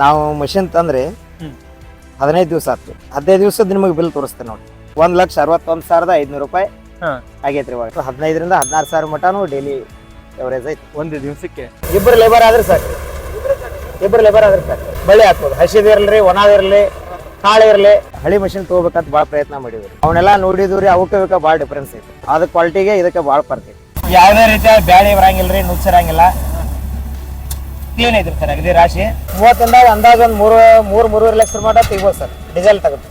ನಾವು ಮಷಿನ್ ತಂದ್ರಿ. ಹದಿನೈದು ದಿವಸ ಆಯ್ತು ಹದಿನೈದು ದಿವಸದ ನಿಮಗೆ ಬಿಲ್ ತೋರಿಸ್ತೇನೆ ನೋಡಿ. ಒಂದ್ ಲಕ್ಷ ಅರವತ್ತೊಂದು ಸಾವಿರದ ಐದ್ನೂರು ರೂಪಾಯಿ ಹಾ. ಆಗೈತ್ರಿ ಇವಾಗ. ಹದಿನೈದರಿಂದ ಹದಿನಾರು ಸಾವಿರ ಮಟನು ಡೈಲಿ ಎವರೇಜ್ ಐತಿ. ಒಂದು ದಿವಸಕ್ಕೆ? ಇಬ್ಬರು ಲೇಬರ್ ಆದ್ರೆ ಸರ್ ಇಬ್ಬರು ಲೇಬರ್ ಆದ್ರೆ ಸರ್ ಬಳ್ಳಿ ಹಾಕ್ಬೋದು. ಹಸಿದ ಇರಲಿ ಒಣದ ಇರಲಿ ಕಾಳು ಇರಲಿ. ಹಳಿ ಮಷಿನ್ ತಗೋಬೇಕಂತ ಭಾಳ ಪ್ರಯತ್ನ ಮಾಡಿದ್ವಿ ಅವನ್ನೆಲ್ಲ ನೋಡಿದ್ರಿ ಅವಕ್ಕೆ ಇವಕ್ಕೆ ಭಾಳ ಡಿಫ್ರೆನ್ಸ್ ಐತಿ. ಅದ ಕ್ವಾಲಿಟಿಗೆ ಇದಕ್ಕೆ ಭಾಳ ಐತಿ ಯಾವುದೇ ರೀತಿಯ ಬ್ಯಾಳಿ ಬರಂಗಿಲ್ಲ ರೀ ನುಚ್ಚಿರಂಗಿಲ್ಲ. ಕ್ಲೀನ್ ಐತ್ರಿ ಸರ್ ಅಗದಿ ರಾಶಿ. ಮೂವತ್ತಿಂದ ಅಂದಾಜು ಒಂದು ಮೂರು ಮೂರು ಮೂರುವರೆ ಲಕ್ಷ ಮಾಡ ತೆಗಿಬೋದು ಸರ್ ಡೀಸೆಲ್ ತೆಗೆದು.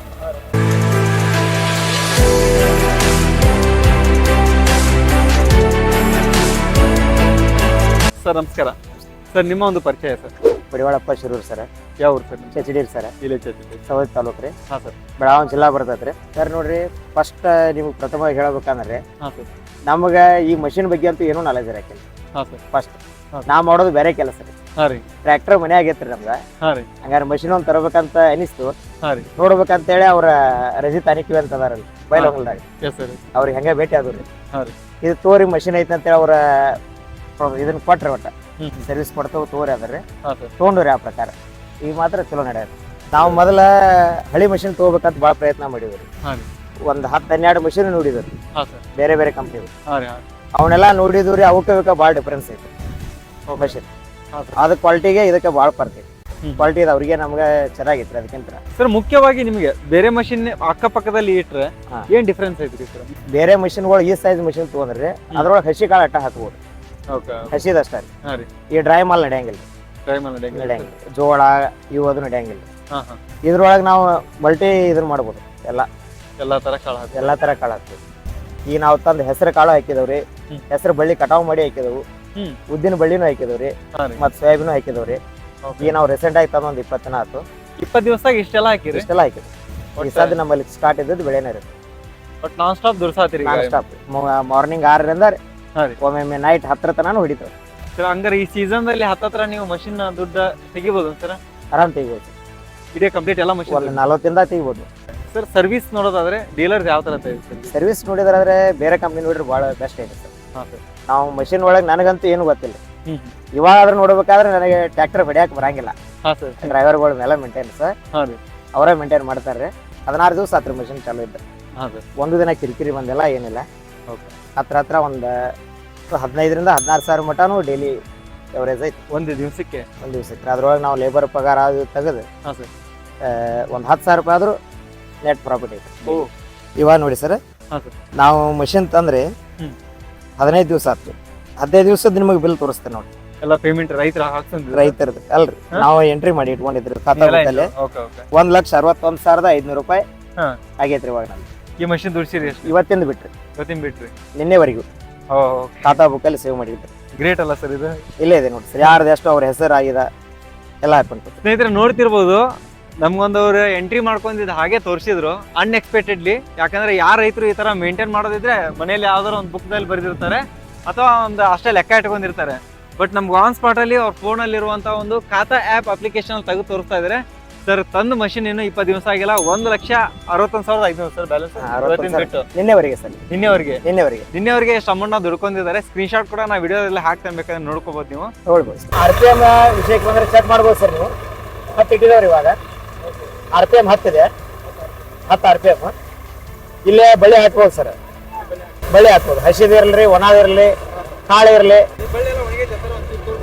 ಸರ್ ನಮಸ್ಕಾರ. ಸರ್ ನಿಮ್ಮ ಒಂದು ಪರಿಚಯ ಸರ್. ಬಡಿವಾಳಪ್ಪ ಶಿರೂರು ಸರ್. ಯಾವ ಊರು ಸರ್ ಚಚಿಡೀರ್ ಸರ್. ಇಲ್ಲೇ ಚಚಿಡಿ ಸವದಿ ತಾಲೂಕು ರೀ ಹಾಂ ಸರ್. ಬೆಳಗಾವಿ ಜಿಲ್ಲಾ ಬರ್ತೈತ್ರಿ. ಸರ್ ನೋಡ್ರಿ ಫಸ್ಟ್ ನಿಮ್ಗೆ ಪ್ರಥಮವಾಗಿ ಹೇಳ್ಬೇಕಂದ್ರೆ ಹಾಂ ಸರ್. ನಮಗೆ ಈ ಮಷಿನ್ ಬಗ್ಗೆ ಅಂತೂ ಏನೂ ನಾಲೆಜ್ ಇರಕಿಲ್ಲ. ಹಾಂ ಸರ್. ಫಸ್ಟ್. ನಾ ಮಾಡೋದು ಬೇರೆ ಕೆಲಸ ರೀ. ಹಾಂ ರೀ. ಟ್ರ್ಯಾಕ್ಟರ್ ಮನೆ ಆಗೈತ್ರಿ ನಮ್ಗೆ. ಹಾಂ ರೀ. ಹಂಗಾರೆ ಮಷಿನ್ ಒಂದು ತರಬೇಕಂತ ಅನಿಸ್ತು. ನೋಡ್ಬೇಕಂತ ಹೇಳಿ ನೋಡ್ಬೇಕಂತೇಳಿ ಅವ್ರ ರಜಿ ತಾನಿಕಿವಿ ಅಂತ ಅದಾರಲ್ಲ ಬೈಲೊಂಗಲ್ದಾಗ ಎಸ್ ಸರ್ ಅವ್ರಿಗೆ ಹೆಂಗೆ ಭೇಟಿ ಆದ್ರಿ ರೀ ಹಾಂ ರೀ. ಇದು ತೋರಿ ಮಷಿನ್ ಐತೆ ಅಂತೇಳಿ ಅವ್ರ ಇದನ್ನ ಕೊಟ್ರಿ ಒಟ್ಟ. ಸರ್ವಿಸ್ ಕೊಡ್ತಾವ ತೋರಿ ಅದ್ರಿ ತೊಗೊಂಡ್ರಿ ಆ ಪ್ರಕಾರ. ಈಗ ಮಾತ್ರ ಚಲೋ ನಡೆಯೋದು. ನಾವು ಮೊದಲ ಹಳಿ ಮಷಿನ್ ತಗೋಬೇಕಂತ ಭಾಳ ಪ್ರಯತ್ನ ಮಾಡಿದ್ರಿ ಒಂದ್ ಹತ್ತು ಹನ್ನೆರಡು ಮಷಿನ್ ನೋಡಿದ್ರಿ. ಬೇರೆ ಬೇರೆ ಕಂಪ್ನಿ ಅವನ್ನೆಲ್ಲ ನೋಡಿದ್ರಿ ಅವಕ್ಕೆ ಇವಕ್ಕೆ ಭಾಳ ಡಿಫ್ರೆನ್ಸ್ ಐತಿ. ಮೆಷಿನ್ ಅದ ಕ್ವಾಲಿಟಿಗೆ ಇದಕ್ಕೆ ಭಾಳ ಫರ್ಕ್ ಐತಿ. ಹ್ಮ್. ಕ್ವಾಲಿಟಿ ಇದೆ ಅವ್ರಿಗೆ ನಮ್ಗೆ ಚೆನ್ನಾಗಿತ್ತು ಅದಕ್ಕಿಂತ. ಸರ್ ಮುಖ್ಯವಾಗಿ ನಿಮಗೆ ಬೇರೆ ಮಷಿನ್ ಅಕ್ಕಪಕ್ಕದಲ್ಲಿ ಇಟ್ರೆ ಏನು ಡಿಫ್ರೆನ್ಸ್ ಐತಿ ಸರ್? ಬೇರೆ ಮಷಿನ್ಗಳು ಈ ಸೈಜ್ ಮಷಿನ್ ತೊಗೊಂಡ್ರಿ ಅದ್ರೊಳಗೆ ಹಸಿ ಕಾಳು ಅಟ್ಟ ಹಾಕ್ಬೋದು. ರೀ. ಈ ಡ್ರೈ ಮಾಲ್ ನಡೆಯಂಗಿಲ್ಲ ನಡೆಯಂಗಿಲ್ಲ ಜೋಳ ಇವು ಅದು ನಡೆಯಂಗಿಲ್ಲ ಇದ್ರೊಳಗೆ ನಾವು ಮಲ್ಟಿ ಇದನ್ನ ಮಾಡ್ಬೋದು ಎಲ್ಲ. ಎಲ್ಲ ತರ ಕಾಳು ಎಲ್ಲ ಥರ ಕಾಳು ಹಾಕ್ತೀವಿ. ಈಗ ನಾವು ತಂದು ಹೆಸರು ಕಾಳು ಹಾಕಿದವ್ರಿ. ಹೆಸರು ಬಳ್ಳಿ ಕಟಾವ್ ಮಾಡಿ ಹಾಕಿದವು. ಉದ್ದಿನ ಬಳ್ಳಿನೂ ಹಾಕಿದವ್ರಿ ಮತ್ತ ರೀ. ಸೋಯಾಬೀನು ಹಾಕಿದವ್ರಿ ಈಗ ನಾವು ರೀಸೆಂಟ್ ಆಗಿ ತಗೊಂಡ್ ಒಂದು ಇಪ್ಪತ್ತು ದಿನ ಆಯ್ತು ಇಪ್ಪತ್ತು ದಿವಸದಾಗ ಇಷ್ಟೆಲ್ಲ ಹಾಕಿರಿ ಇಷ್ಟೆಲ್ಲ ಹಾಕಿದ್ವಿ. ಈ ಸದ್ಯ ನಮ್ಮಲ್ಲಿ ಸ್ಟಾರ್ಟ್ ಇದ್ದದ್ದು ಬೆಳೆನೇ ಇರುತ್ತೆ ಬಟ್ ನಾನ್ ಸ್ಟಾಪ್ ದುರ್ಸಾತಿರಿ ನಾನ್ ಸ್ಟಾಪ್ ಮಾರ್ನಿಂಗ್ ಆರರಿಂದ ಒಮ್ಮೆ ರೀ. ಒಮ್ಮೊಮ್ಮೆ ನೈಟ್ ಹತ್ತರ ತನಕ ಹೊಡಿತಾವೆ. ಸರ್ ಹಂಗಾರೆ ಈ ಸೀಸನ್ದಲ್ಲಿ ಹತ್ತತ್ರ ನೀವು ಮಷಿನ್ ದುಡ್ಡ ತೆಗಿಬೋದು ಸರ್? ಆರಾಮ್ ತೆಗಿಬೋದು. ಇಡೀ ಕಂಪ್ಲೀಟ್ ಎಲ್ಲ ಮಷಿನ್ ನಲವತ್ತಿಂದ ತೆಗಿಬೋದು. ಸರ್ ಸರ್ವಿಸ್ ನೋಡೋದಾದ್ರೆ ಡೀಲರ್ಸ್ ಯಾವ ತರ ಸರ್ವಿಸ್ ನೋಡಿದ್ರೆ ಬೇರೆ ಕಂಪ್ನಿ ನೋಡಿದ್ರೆ ಭಾಳ ಬೆಸ್ಟ್ ಐತೆ ಸರ್. ಹಾಂ ಸರ್. ನಾವು ಮಷಿನ್ ಒಳಗೆ ನನಗಂತೂ ಏನು ಗೊತ್ತಿಲ್ಲ. ಇವಾಗ ಆದ್ರೆ ನೋಡ್ಬೇಕಾದ್ರೆ ನನಗೆ ಟ್ರ್ಯಾಕ್ಟರ್ ಹೊಡ್ಯಾಕ್ ಬರಂಗಿಲ್ಲ. ಹಾಂ ಸರ್. ಡ್ರೈವರ್ಗಳ ಮೇಲೆ ಮೇಂಟೈನ್ಸ್ ಹಾಂ ರೀ. ಅವರೇ ಮೇಂಟೈನ್ ಮಾಡ್ತಾರೆ. ಹದಿನಾರು ದಿವಸ ಹತ್ರ ಮಷಿನ್ ಚಾಲು ಇದ್ದ. ಹಾಂ ಸರ್. ಒಂದು ದಿನ ಕಿರಿಕಿರಿ ಬಂದಿಲ್ಲ ಏನಿಲ್ಲ. ಓಕೆ. ಹತ್ರ ಹತ್ರ ಒಂದು ಹದಿನೈದರಿಂದ ಹದಿನಾರು ಸಾವಿರ ಮಟನು ಡೈಲಿ ಎವರೇಜ್ ಐತಿ. ಒಂದು ದಿವಸಕ್ಕೆ? ಒಂದು ದಿವಸಕ್ಕೆ. ಅದ್ರೊಳಗೆ ನಾವು ಲೇಬರ್ ಪಗಾರ ಅದು ತೆಗೆದು ಹಾಂ ಸರ್. ಒಂದು ಹತ್ತು ಸಾವಿರ ರೂಪಾಯಿ ಆದರೂ ನೆಟ್ ಪ್ರಾಫಿಟ್ ಐತಿ. ಓ. ಇವಾಗ ನೋಡಿ ಸರ್. ಹಾಂ ಸರ್. ನಾವು ಮಷಿನ್ ತಂದ್ರಿ. ಹದಿನೈದು ದಿವಸ ಆಯ್ತು ಹದಿನೈದು ದಿವಸದ ನಿಮಗೆ ಬಿಲ್ ತೋರಿಸ್ತೇನೆ ನೋಡಿ. ಎಲ್ಲ ಪೇಮೆಂಟ್ ರೈತರ ಹಾಕ್ಸಂದ್ರೆ ರೈತರದ್ದು ಅಲ್ರಿ? ನಾವು ಎಂಟ್ರಿ ಮಾಡಿ ಇಟ್ಕೊಂಡಿದ್ರಿ. ಖಾತಾ ಬುಕ್ಕಲ್ಲಿ ಓಕೆ ಓಕೆ. ಒಂದ್ ಲಕ್ಷ ಅರವತ್ತೊಂದು ಸಾವಿರದ ಐದ್ನೂರು ರೂಪಾಯಿ ಹಾ. ಆಗೈತ್ರಿ ಇವಾಗ ನಮ್ದು. ಈ ಮಷಿನ್ ದುಡ್ಸಿರಿ ಎಷ್ಟು ಇವತ್ತಿಂದ ಬಿಟ್ರಿ. ಇವತ್ತಿನ ಬಿಟ್ರಿ? ನಿನ್ನೆವರೆಗೂ. ಓ ಖಾತಾ ಬುಕ್ಕಲ್ಲಿ ಸೇವ್ ಮಾಡಿದ್ರಿ ಗ್ರೇಟ್ ಅಲ್ಲ ಸರ್ ಇದು? ಇಲ್ಲೇ ಇದೆ ನೋಡಿ ಸರ್ ಯಾರ್ದು ಎಷ್ಟು ಅವ್ರ ಹೆಸರು ಆಗಿದೆ ಎಲ್ಲ ಹಾಕೊಂಡು ಸ್ನೇಹಿತರೆ ನೋಡ್ತಿರ್ಬೋದು. ನಮ್ಗೊಂದವ್ರು ಎಂಟ್ರಿ ಮಾಡ್ಕೊಂಡಿದ್ದು ಹಾಗೆ ತೋರಿಸಿದ್ರು ಅನ್ಎಕ್ಸ್ಪೆಕ್ಟೆಡ್ಲಿ ಯಾಕಂದ್ರೆ ಯಾರ ರೈತರು ಈ ತರ ಮೇಂಟೈನ್ ಮಾಡೋದಿದ್ರೆ ಮನೇಲಿ ಯಾವ್ದಾರ ಒಂದು ಬುಕ್ದಲ್ಲಿ ಬರೆದಿರ್ತಾರೆ ಅಥವಾ ಒಂದು ಅಷ್ಟೇ ಲೆಕ್ಕ ಇಟ್ಕೊಂಡಿರ್ತಾರೆ. ಬಟ್ ನಮ್ಗೆ ಆನ್ ಸ್ಪಾಟ್ ಅಲ್ಲಿ ಅವ್ರ ಫೋನ್ ಅಲ್ಲಿ ಇರುವಂತ ಒಂದು ಖಾತಾ ಆಪ್ ಅಪ್ಲಿಕೇಶನ್ ಅಲ್ಲಿ ತೆಗೆದು ತೋರಿಸ್ತಾ ಇದ್ದಾರೆ ಸರ್ ತಂದು ಮಷಿನ್ ಇನ್ನು ಇಪ್ಪತ್ತು ದಿವಸ ಆಗಿಲ್ಲ ಒಂದು ಲಕ್ಷ ಅರವತ್ತೊಂದು ಸಾವಿರದ ಐದುನೂರು ಸರ್ ಬ್ಯಾಲೆನ್ಸ್ ಇವತ್ತಿನ ಬಿಟ್ಟು. ನಿನ್ನೆವರೆಗೆ ಸರ್ ನಿನ್ನೆವರೆಗೆ. ನಿನ್ನೆವರೆಗೆ. ನಿನ್ನೆವರೆಗೆ ಎಷ್ಟು ಅಮೌಂಟ್ ನಾವು ದುಡ್ಕೊಂಡಿದ್ದಾರೆ ಸ್ಕ್ರೀನ್ ಶಾಟ್ ಕೂಡ ನಾ ವಿಡಿಯೋದಲ್ಲಿ ಹಾಕ್ತಾ ಬೇಕಾದ್ರೆ ನೋಡ್ಕೋಬಹುದು ನೀವು. ನೋಡ್ಬೋದು ಆರ್ ಪಿ ಎಂ ವಿಷಯಕ್ಕೆ ಬಂದ್ರೆ ಚೆಕ್ ಮಾಡ್ಬೋದು ಸರ್ ನೀವು. ಮತ್ತೆ ಇಟ್ಟಿದವ್ರಿ ಇವಾಗ. ಆರ್ ಪಿ ಎಂ ಹತ್ತಿದೆ. ಹತ್ತು ಆರ್ ಪಿ ಎಂ ಇಲ್ಲೇ ಬಳ್ಳಿ ಹಾಕ್ಬೋದು ಸರ್. ಬಳ್ಳಿ ಹಾಕ್ಬೋದು. ಹಸಿದು ಇರಲಿ, ಒಣದ ಇರಲಿ, ಕಾಳು ಇರಲಿ.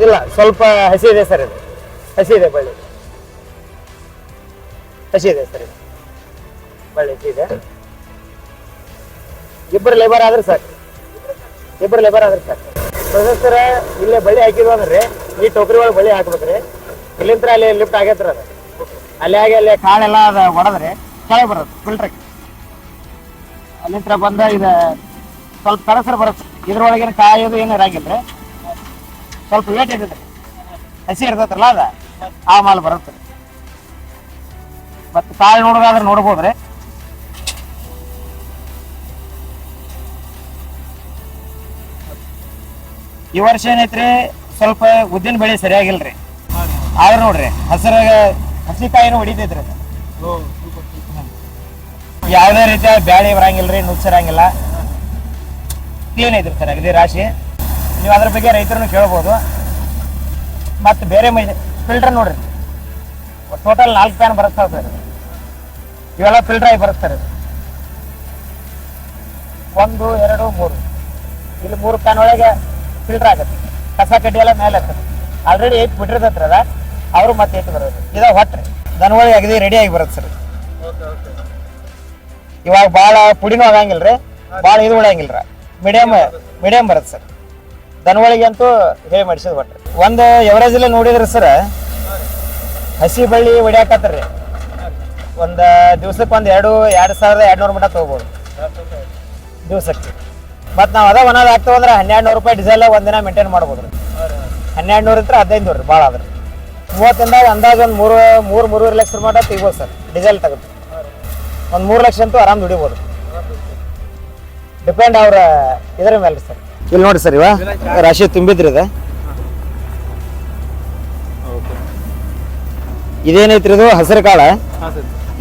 ಇಲ್ಲ, ಸ್ವಲ್ಪ ಹಸಿ ಇದೆ ಸರ್ ಇದು. ಹಸಿ ಇದೆ ಬಳ್ಳಿ. ಹಸಿ ಇದೆ ಸರ್ ಬಳ್ಳಿ ಇದೆ. ಇಬ್ಬರು ಲೇಬರ್ ಆದ್ರೆ ಸರ್. ಇಬ್ಬರು ಲೇಬರ್ ಆದ್ರೆ ಸರ್. ಸದಸ್ಯರ ಇಲ್ಲೇ ಬಳ್ಳಿ ಹಾಕಿದ್ವು ಅಂದ್ರೆ, ಈ ಟೋಕರಿ ಒಳಗೆ ಬಳ್ಳಿ ಹಾಕ್ಬೇಕ್ರಿ. ಇಲ್ಲಿಂತ್ರ ಅಲ್ಲಿ ಲಿಫ್ಟ್ ಆಗೈತ್ರ ಅದು. ಅಲ್ಲಿ ಆಗಿ ಅಲ್ಲಿ ಕಾಳೆಲ್ಲ ಅದ ಹೊಡೆದ್ರೆ ಕೆಳಗೆ ಬರುತ್ತೆ ಫಿಲ್ಟರ್ ಅಲ್ಲಿಂತ್ರ ಬಂದ ಇದ ಸ್ವಲ್ಪ ಕಡಸರ ಬರುತ್ತೆ. ಇದ್ರೊಳಗೇನು ಕಾಯೋದು ಏನು ಇರಂಗಿಲ್ಲ ಸ್ವಲ್ಪ ವೇಟ್ ಇರ್ತೈತೆ ಹಸಿ ಇರ್ತೈತ್ರಲ್ಲ ಅದ, ಆ ಮಾಲ್ ಬರುತ್ತೆ. ಮತ್ತೆ ಕಾಳು ನೋಡೋದಾದ್ರೆ ನೋಡ್ಬೋದ್ರಿ. ಈ ವರ್ಷ ಏನೈತ್ರಿ, ಸ್ವಲ್ಪ ಉದ್ದಿನ ಬೆಳೆ ಸರಿಯಾಗಿಲ್ರಿ. ಆದ್ರೆ ನೋಡ್ರಿ, ಹಸಿರಾಗ ಹಸಿಕಾಯಿನೂ ಹೊಡಿತೈತ್ರಿ ಯಾವ್ದೇ ರೀತಿಯ ಬ್ಯಾಳಿ ಬರಂಗಿಲ್ರಿ ನುಚ್ಚಿರಂಗಿಲ್ಲ ಕ್ಲೀನ್ ಐತ್ರಿ ಸರ್, ಅಗದಿ ರಾಶಿ. ನೀವು ಅದ್ರ ಬಗ್ಗೆ ರೈತರನ್ನು ಕೇಳ್ಬೋದು. ಮತ್ತು ಬೇರೆ ಫಿಲ್ಟರ್ ನೋಡ್ರಿ. ಟೋಟಲ್ ನಾಲ್ಕು ಪ್ಯಾನ್ ಬರುತ್ತಾವ ಸರ್? ಇವೆಲ್ಲ ಫಿಲ್ಟರ್ ಆಗಿ ಬರುತ್ತೆ ಒಂದು, ಎರಡು, ಮೂರು. ಇಲ್ಲಿ ಮೂರು ಪ್ಯಾನ್ ಒಳಗೆ ಫಿಲ್ಟರ್ ಆಗುತ್ತೆ. ಕಸ ಕಡ್ಡಿ ಎಲ್ಲ ಮೇಲೆ ಆಲ್ರೆಡಿ ಏಟ್ ಬಿಟ್ಟಿರ್ತೈತ್ರಿ ಅದ. ಅವರು ಮತ್ತೆ ಇಟ್ಟು ಬರೋದು? ಇದ ಹೊಟ್ಟೆ ದನಗಳು ಅಗದಿ ರೆಡಿ ಆಗಿ ಬರುತ್ತೆ ಸರ್. ಇವಾಗ ಭಾಳ ಪುಡಿನೂ ಆಗಂಗಿಲ್ರಿ ಭಾಳ ಇದು ರೀ ಮೀಡಿಯಮ್ ಮೀಡಿಯಮ್ ಬರುತ್ತೆ ಸರ್. ದನಗಳಿಗೆ ಅಂತೂ ಹೇಳಿ ಮಾಡಿಸಿದ್ ಹೊಟ್ಟೆ ಒಂದು ಎವರೇಜಲ್ಲಿ ನೋಡಿದ್ರೆ ಸರ್, ಹಸಿ ಬಳ್ಳಿ ಹೊಡಿಯಾಕತ್ತರಿ ಒಂದು ದಿವ್ಸಕ್ಕೆ ಒಂದು ಎರಡು ಎರಡು ಸಾವಿರದ ಎರಡು ನೂರು ಮಟ್ಟ ತೊಗೋಬೋದು. ದಿವ್ಸಕ್ಕೆ. ಮತ್ತು ನಾವು ಅದ ಒಣದ ಅಂದ್ರೆ ಹನ್ನೆರಡು ನೂರು ರೂಪಾಯಿ ಡೀಸೆಲ್ ಒಂದಿನ ಮೇಂಟೈನ್ ಮಾಡ್ಬೋದು ರೀ ಹನ್ನೆರಡು ನೂರು ಇದ್ರೆ ಹದಿನೈದು ನೂರು ರೀ ಭಾಳ ಆದ್ರೆ. ಮೂವತ್ತಿಂದ ಅಂದಾಜು ಒಂದು ಮೂರು ಮೂರು ಮೂರುವರೆ ಲಕ್ಷ ಮಟ್ಟ ತೆಗಿಬೋದು ಸರ್. ಡೀಸೆಲ್ ತೆಗೆದು. ಒಂದು ಮೂರು ಲಕ್ಷ ಅಂತೂ ಆರಾಮ್ ದುಡಿಬೋದು ಡಿಪೆಂಡ್ ಅವ್ರ ಇದ್ರ ಮೇಲೆ ಸರ್. ಇಲ್ಲಿ ನೋಡಿ ಸರ್ ಇವಾ. ರಾಶಿ ತುಂಬಿದ್ರಿ ಇದೆ. ಇದೇನೈತ್ರಿ ಇದು? ಹಸಿರು ಕಾಳ?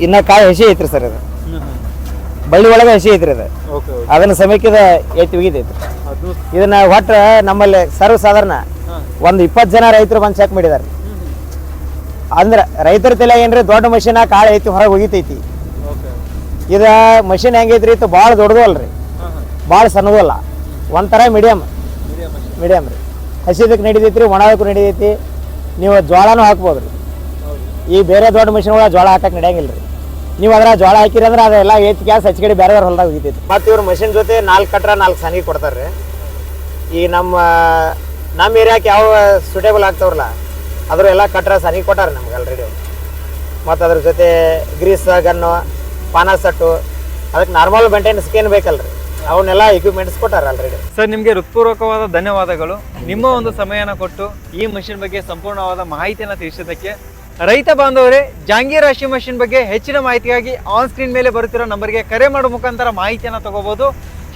ಇನ್ನ ಕಾಯಿ ಹಸಿ ಐತ್ರಿ ಸರ್ ಇದು. ಬಳ್ಳಿ ಒಳಗೆ ಹಸಿ ಐತ್ರಿ ಇದು. ಓಕೆ ಅದನ್ನ ಸಮಯಕ್ಕೆ ಎತ್ತಿ ಒಗಿದೈತ್ರಿ ಅದು ಇದನ್ನ ಒಟ್ಟ ನಮ್ಮಲ್ಲಿ ಸರ್ವ ಸಾಧಾರಣ ಒಂದು ಇಪ್ಪತ್ತು ಜನ ರೈತರು ಬಂದು ಚೆಕ್ ಮಾಡಿದಾರೆ. ಅಂದ್ರೆ ರೈತರ ತಲೆ ಏನ್ರಿ ದೊಡ್ಡ ಮಷಿನ ಕಾಳು ಐತಿ ಹೊರಗೆ ಒಗಿತೈತಿ. ಓಕೆ ಇದ ಮಷಿನ್ ಹೆಂಗೈತ್ರಿ ಇತ್ತು ಭಾಳ ದೊಡ್ಡದು ಅಲ್ರಿ. ಭಾಳ ಸಣ್ಣದು ಅಲ್ಲ. ಒಂಥರ ಮೀಡಿಯಮ್ ಮೀಡಿಯಮ್ ರೀ. ಹಸಿದಕ್ಕೆ ನಡೀತೈತಿ ರೀ ಒಣದಕ್ಕೂ ನಡೀತೈತಿ. ನೀವು ಜೋಳನೂ ಹಾಕ್ಬೋದು ರೀ. ಈ ಬೇರೆ ದೊಡ್ಡ ಮಷಿನ್ ಒಳಗೆ ಜೋಳ ಹಾಕಕ್ಕೆ ನಡೆಯಂಗಿಲ್ಲ ರೀ. ನೀವು ಅದ್ರ ಜೋಳ ಹಾಕಿರಿ ಅಂದ್ರೆ ಅದೆಲ್ಲ ಏತ್ ಗ್ಯಾಸ್ ಹಚ್ಕಡೆ ಬೇರೆ ಬೇರೆ ಹೊಲ್ದಾಗ ಹೋಗಿತೈತಿ ಮತ್ತು ಇವ್ರ ಮಷಿನ್ ಜೊತೆ ನಾಲ್ಕು ಕಟ್ರ ನಾಲ್ಕು ಸನಿಗೆ ಕೊಡ್ತಾರೆ ರೀ ಈ ನಮ್ಮ ನಮ್ಮ ಏರಿಯಾಕ್ಕೆ ಯಾವ ಸೂಟೇಬಲ್ ಆಗ್ತಾವ್ರಲ್ಲ? ಅದ್ರ ಎಲ್ಲ ಕಟ್ರ ಸರಿ ಕೊಟ್ಟಾರೆ ನಮ್ಗೆ ಆಲ್ರೆಡಿ ಮತ್ತು ಅದ್ರ ಜೊತೆ ಗ್ರೀಸ್ ಗನ್ನು ಪಾನ ಸಟ್ಟು ಅದಕ್ಕೆ ನಾರ್ಮಲ್ ಮೇಂಟೆನೆನ್ಸ್ ಏನು ಬೇಕಲ್ರಿ. ಅವನ್ನೆಲ್ಲ ಎಕ್ವಿಪ್ಮೆಂಟ್ಸ್ ಕೊಟ್ಟಾರ ಆಲ್ರೆಡಿ ಸರ್, ನಿಮಗೆ ಹೃತ್ಪೂರ್ವಕವಾದ ಧನ್ಯವಾದಗಳು. ನಿಮ್ಮ ಒಂದು ಸಮಯನ ಕೊಟ್ಟು ಈ ಮಷಿನ್ ಬಗ್ಗೆ ಸಂಪೂರ್ಣವಾದ ಮಾಹಿತಿಯನ್ನು ತಿಳಿಸಿದ್ದಕ್ಕೆ ರೈತ ಬಾಂಧವರೇ, ಜಾಂಗೀರ್ ರಾಶಿ ಮಷಿನ್ ಬಗ್ಗೆ ಹೆಚ್ಚಿನ ಮಾಹಿತಿಗಾಗಿ ಆನ್ ಸ್ಕ್ರೀನ್ ಮೇಲೆ ಬರುತ್ತಿರೋ ನಂಬರ್ಗೆ ಕರೆ ಮಾಡುವ ಮುಖಾಂತರ ಮಾಹಿತಿಯನ್ನು ತಗೋಬಹುದು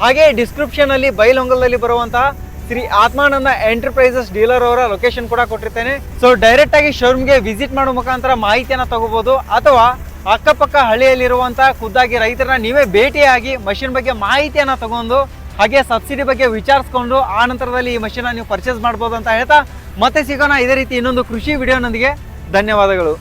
ಹಾಗೆ ಡಿಸ್ಕ್ರಿಪ್ಷನ್ ಅಲ್ಲಿ ಬೈಲೊಂಗಲದಲ್ಲಿ ಬರುವಂತಹ ಶ್ರೀ ಆತ್ಮಾನಂದ ಎಂಟರ್ಪ್ರೈಸಸ್ ಡೀಲರ್ ಅವರ ಲೊಕೇಶನ್ ಕೂಡ ಕೊಟ್ಟಿರ್ತೇನೆ. ಸೊ ಡೈರೆಕ್ಟ್ ಆಗಿ ಶೋರೂಮ್ಗೆ ವಿಸಿಟ್ ಮಾಡೋ ಮುಖಾಂತರ ಮಾಹಿತಿಯನ್ನು ತಗೋಬಹುದು ಅಥವಾ ಅಕ್ಕಪಕ್ಕ ಹಳ್ಳಿಯಲ್ಲಿರುವಂತಹ ಖುದ್ದಾಗಿ ರೈತರನ್ನ ನೀವೇ ಭೇಟಿಯಾಗಿ ಮಷಿನ್ ಬಗ್ಗೆ ಮಾಹಿತಿಯನ್ನ ತಗೊಂಡು, ಹಾಗೆ ಸಬ್ಸಿಡಿ ಬಗ್ಗೆ ವಿಚಾರಿಸ್ಕೊಂಡು, ಆ ನಂತರದಲ್ಲಿ ಈ ಮಷಿನ್ ನೀವು ಪರ್ಚೇಸ್ ಮಾಡ್ಬೋದು ಅಂತ ಹೇಳ್ತಾ, ಮತ್ತೆ ಸಿಗೋಣ. ಇದೇ ರೀತಿ ಇನ್ನೊಂದು ಕೃಷಿ ವಿಡಿಯೋನೊಂದಿಗೆ ಧನ್ಯವಾದಗಳು.